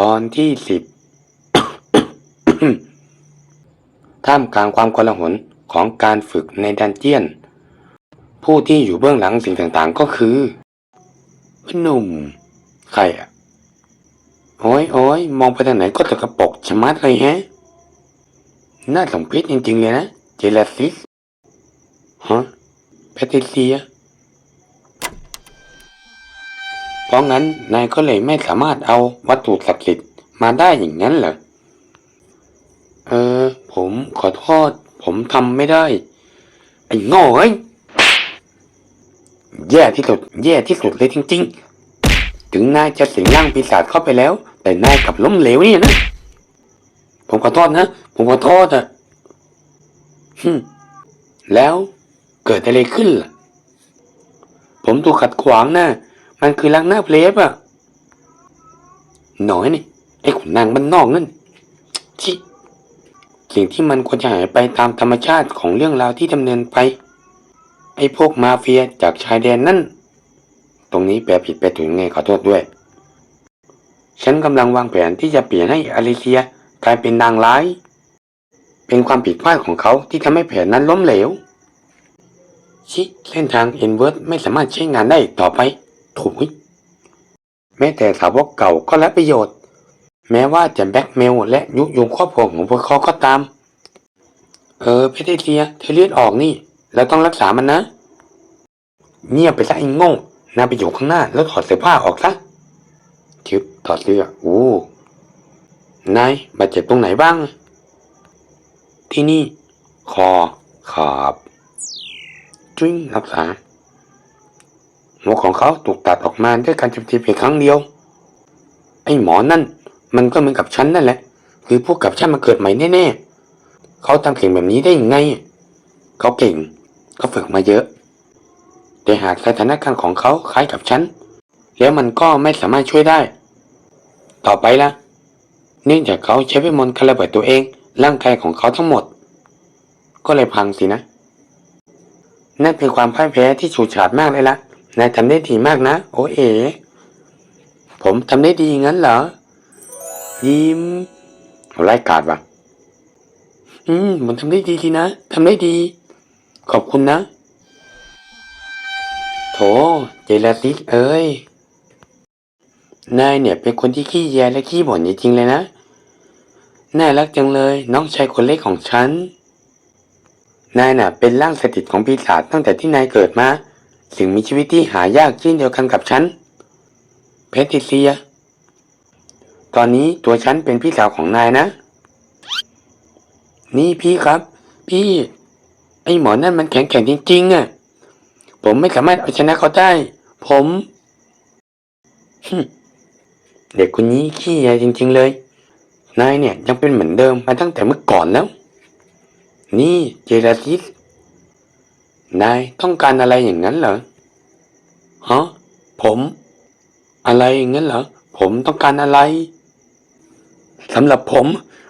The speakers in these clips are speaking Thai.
ตอนที่สิบท่ามกลางความกลาหลของการฝึกในดันเจียน ผู้ที่อยู่เบื้องหลังสิ่งต่างๆก็คือหนุ่ม ใครอะโอ้ยโอ้ยมองไปทางไหนก็ตะกระปกชะมัดเลยแฮะ น่าสมเพชจริงๆเลยนะ เจลาซิส ฮะแพทิเซีย เพ ราะงั้นนายก็เลยไม่สามารถเอาวัตถุศักดิ์สิทธิ์มาได้อย่างนั้นเหรอ เออ ผมขอโทษ ผมทำไม่ได้ ไอ้โง่เอ้ย แย่ที่สุด แย่ที่สุดเลยจริง ๆ ถึงนายจะสิงร่างปีศาจเข้าไปแล้ว แต่นายกลับล้มเหลวเนี่ยนะ ผมขอโทษนะ ผมขอโทษอะฮึแล้วเกิดอะไรขึ้นล่ะ ผมถูกขัดขวางนะ มันคือล้างหน้าเพลฟอะหน่อยนี่ไอ้ขุนนางบ้านนอกนั่นชิสิ่งที่มันควรจะหายไปตามธรรมชาติของเรื่องราวที่ดำเนินไป ไอ้พวกมาเฟียจากชายแดนนั่น ตรงนี้แปลผิดไปถึงไงขอโทษด้วย ฉันกำลังวางแผนที่จะเปลี่ยนให้อลิเซียกลายเป็นนางร้าย เป็นความผิดพลาดของเขาที่ทำให้แผนนั้นล้มเหลวชิเส้นทางเอ็นเวิร์ดไม่สามารถใช้งานได้ต่อไป ถูกไหมแม้แต่สาวกเก่าก็รับประโยชน์ แม้ว่าจะแบ็กเมลและยุยงครอบครัวของพวกเขาก็ตาม เออเพเทเซียเธอเลือดออกนี่เราต้องรักษามันนะ เงียบไปซะไอ้โง่นาไปอยู่ข้างหน้า แล้วถอดเสื้อผ้าออกซะชิบถอดเสื้อโอ้นายบาดเจ็บตรงไหนบ้าง ที่นี่ คอขาบจุ้งรักษา หัวของเขาถูกตัดออกมาด้วยการจมตีเพียงครั้งเดียว ไอ้หมอนั่น มันก็เหมือนกับฉันนั่นแหละ คือพวกกับฉันมาเกิดใหม่แน่ๆ เขาทำเก่งแบบนี้ได้ยังไง เขาเก่ง เขาฝึกมาเยอะ แต่หากสถานการณ์ของเขาคล้ายกับฉัน แล้วมันก็ไม่สามารถช่วยได้ ต่อไปละเนื่องจากเขาใช้เวทมนต์คาระเบิดตัวเอง ร่างกายของเขาทั้งหมด ก็เลยพังสินะ นั่นเป็นความพ่ายแพ้ที่ฉูดฉาดมากเลยล่ะ นายทำได้ดีมากนะ โอเอ๋ผมทำได้ดีงั้นเหรอ ยิ้มไร้กาดว่ะ อืมมันทำได้ดีทีนะทำได้ดี ขอบคุณนะ โถ เจลาซิสเอ้ย นายเนี่ยเป็นคนที่ขี้แยและขี้บ่นจริงๆเลยนะ น่ารักจังเลย น้องชายคนเล็กของฉัน นายน่ะ เป็นร่างสถิตของปีศาจตั้งแต่ที่นายเกิดมา สิ่งมีชีวิตที่หายากเช่นเดียวกันกับฉัน เพทิเซีย ตอนนี้ตัวฉันเป็นพี่สาวของนายนะ นี่พี่ครับ พี่ ไอหมอนั่นมันแข็งแกร่งจริงๆอะ ผมไม่สามารถเอาชนะเขาได้ ผมเด็กคนนี้ขี้แยจริง ๆ เลย นายเนี่ยยังเป็นเหมือนเดิมมาตั้งแต่เมื่อก่อนแล้ว นี่เจลาซิส นายต้องการอะไรอย่างนั้นเหรอฮะผม อะไรอย่างนั้นเหรอ ผมต้องการอะไรสำหรับผม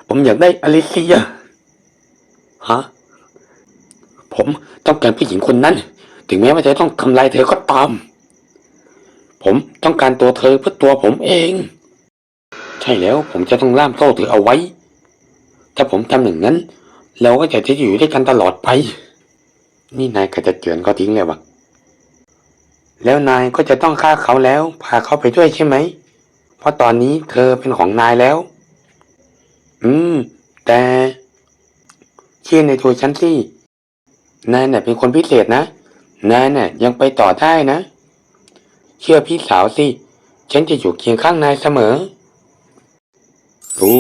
ผมอยากได้อลิเซียฮะผมต้องการผู้หญิงคนนั้น ถึงแม้ว่าจะต้องทำลายเธอก็ตาม ผมต้องการตัวเธอเพื่อตัวผมเอง ใช่แล้วผมจะต้องล่ามโซ่เธอเอาไว้ ถ้าผมทำอย่างนั้น เราก็จะจะอยู่ด้วยกันตลอดไป นี่นายก็จะเจือนก็ทิ้งเลยวะแล้วนายก็จะต้องฆ่าเขาแล้ว พาเขาไปด้วยใช่ไหม เพราะตอนนี้เธอเป็นของนายแล้ว อืม แต่เชื่อในตัวฉันสินายน่ะเป็นคนพิเศษนะนายน่ะยังไปต่อได้นะ เชื่อพี่สาวสิ ฉันจะอยู่เคียงข้างนายเสมอ โอ้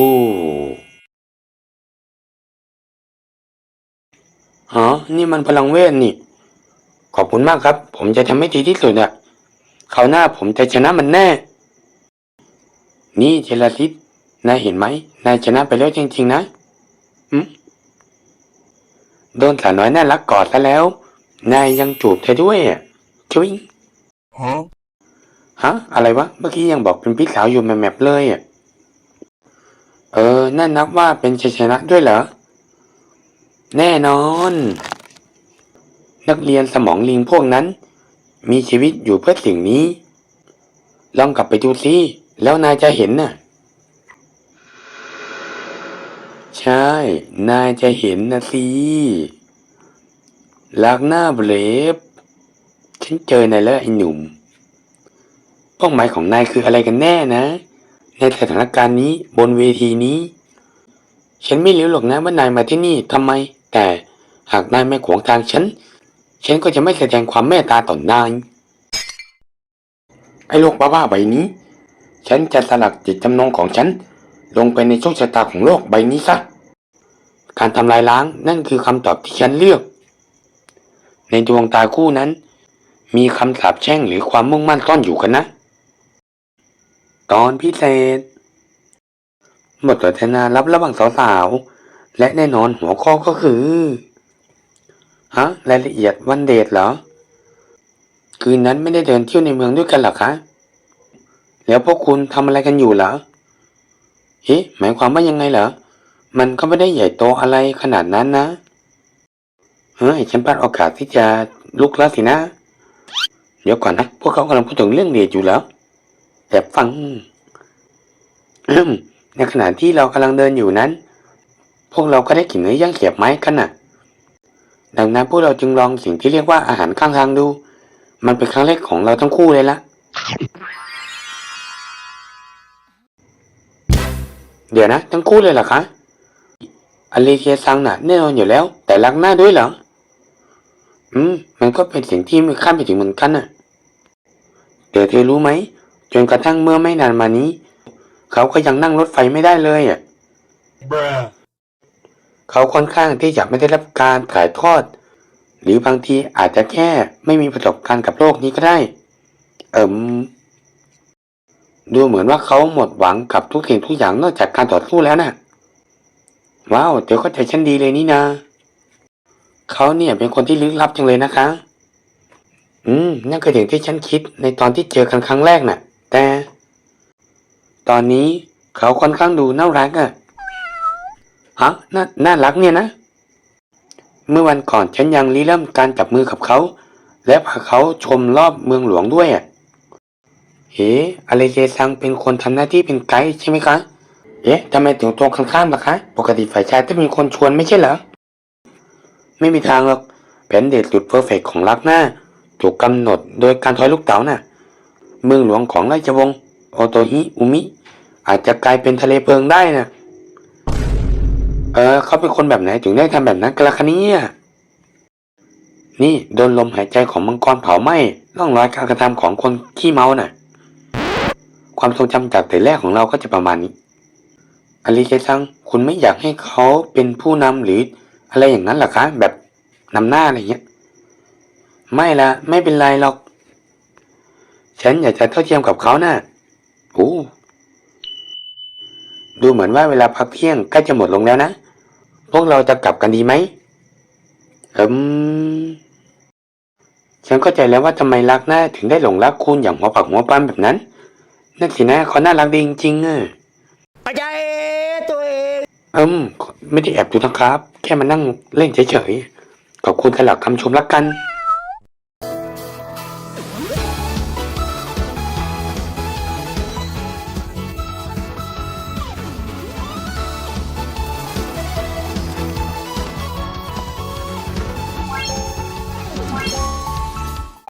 ฮะนี่มันพลังเวทนี่ ขอบคุณมากครับ ผมจะทำให้ดีที่สุดอะคราวหน้าผมจะชนะมันแน่ นี่เจลาซิสนายเห็นไหม นายชนะไปแล้วจริงๆนะอืมโดนสาวน้อยน่ารักกอดซะแล้ว นายยังจูบเธอด้วยอะจุ๊ย Huh? ฮะ อะไรวะ เมื่อกี้ยังบอกเป็นพี่สาวอยู่แมบๆเลยอะ เออ นั่นนับว่าเป็นชัยชนะด้วยเหรอ แน่นอน นักเรียนสมองลิงพวกนั้น มีชีวิตอยู่เพื่อสิ่งนี้ ลองกลับไปดูสิแล้วนายจะเห็นน่ะ ใช่ นายจะเห็นนะสิลักหน้าเบรฟฉันเจอนายแล้วไอ้หนุ่มเป้าหมายของนายคืออะไรกันแน่นะ ในสถานการณ์นี้บนเวทีนี้ ฉันไม่รู้หรอกนะว่านายมาที่นี่ทำไม แต่หากนายไม่ขวางทางฉัน ฉันก็จะไม่แสดงความเมตตาต่อนาย ไอ้โลกบ้าๆใบนี้ ฉันจะสลักจิตจำนงของฉัน ลงไปในโชคชะตาของโลกใบนี้ซะ การทำลายล้างนั่นคือคำตอบที่ฉันเลือก ในดวงตาคู่นั้น มีคำสาปแช่งหรือความมุ่งมั่นซ่อนอยู่กันนะ ตอนพิเศษ บทสนทนารับระหว่างสาวๆ และแน่นอนหัวข้อก็คือ ฮะ รายละเอียดวันเดทเหรอ คืนนั้นไม่ได้เดินเที่ยวในเมืองด้วยกันหรอคะ แล้วพวกคุณทำอะไรกันอยู่เหรอเฮ้หมายความว่ายังไงเหรอ มันก็ไม่ได้ใหญ่โตอะไรขนาดนั้นนะ เฮ้ยฉันพลาดโอกาสที่จะลุกแล้วสินะ เดี๋ยวก่อนนะ พวกเขากำลังพูดถึงเรื่องเดทอยู่แล้วแอบฟังในขณะที่เรากำลังเดินอยู่นั้น พวกเราก็ได้กลิ่นเนื้อย่างเสียบไม้กันน่ะ ดังนั้นพวกเราจึงลองสิ่งที่เรียกว่าอาหารข้างทางดู มันเป็นครั้งแรกของเราทั้งคู่เลยละเดี๋ยวนะ ทั้งคู่เลยเหรอคะอเลเซียซังน่ะแน่นอนอยู่แล้ว แต่รักหน้าด้วยเหรอ อืม มันก็เป็นสิ่งที่ไม่คาดไปถึงเหมือนกันน่ะเดี๋ยวเธอรู้ไหม จนกระทั่งเมื่อไม่นานมานี้ เขาก็ยังนั่งรถไฟไม่ได้เลยอะ Bruh. เขาค่อนข้างที่จะไม่ได้รับการถ่ายทอด หรือบางทีอาจจะแค่ไม่มีประสบการณ์กับโลกนี้ก็ได้ เอิมดูเหมือนว่าเขาหมดหวังกับทุกสิ่งทุกอย่างนอกจากการต่อสู้แล้วนะ่ะ ว้าวเดี๋ยวก็ใจฉันดีเลยนี่นาเขาเนี่ยเป็นคนที่ลึกลับจังเลยนะคะ อืม นั่นคือสิ่งที่ฉันคิดในตอนที่เจอกันครั้งแรกน่ะ แต่ ตอนนี้เขาค่อนข้างดูน่ารักอะ่ะ ฮะน่าน่ารักเนี่ยนะ เมื่อวันก่อนฉันยังริเริ่มการจับมือกับเขา และพาเขาชมรอบเมืองหลวงด้วยอะเฮ้อะไรเจซังเป็นคนทำหน้าที่เป็นไกด์ใช่ไหมคะ เอ๊ะทำไมถึงตรงข้างๆล่ะคะ ปกติฝ่ายชายต้องเป็นคนชวนไม่ใช่เหรอ ไม่มีทางหรอกแผนเดทสุดเพอร์เฟกของรักหน้า ถูกกำหนดโดยการทอยลูกเต๋าน่ะ เมืองหลวงของราชวงศ์โอโตฮิอุมิ อาจจะกลายเป็นทะเลเพลิงได้น่ะ เออ เขาเป็นคนแบบไหนถึงได้ทำแบบนั้นกันล่ะคะเนี่ยนี่โดนลมหายใจของมังกรเผาไหม้ร่องรอยการกระทำของคนขี้เมาน่ะ ความทรงจำจากแต่แรกของเราก็จะประมาณนี้อลิเกซัง คุณไม่อยากให้เขาเป็นผู้นำหรืออะไรอย่างนั้นหรอคะ แบบนำหน้าอะไรเงี้ย ไม่ละไม่เป็นไรหรอก ฉันอยากจะเท่าเทียมกับเขานะ่ะโอ้ดูเหมือนว่าเวลาพักเที่ยงใกล้จะหมดลงแล้วนะ พวกเราจะกลับกันดีไหมอืมฉันเข้าใจแล้วว่าทำไมรักหน้าถึงได้หลงรักคุณอย่างหัวปักหัวปั้นแบบนั้น นั่นสินะเขาน่ารักดีจริงๆอะอาจารย์ตัวเองอืมไม่ได้แอบดูนะครับ แค่มานั่งเล่นเฉยๆขอบคุณสำหรับคำชมละกัน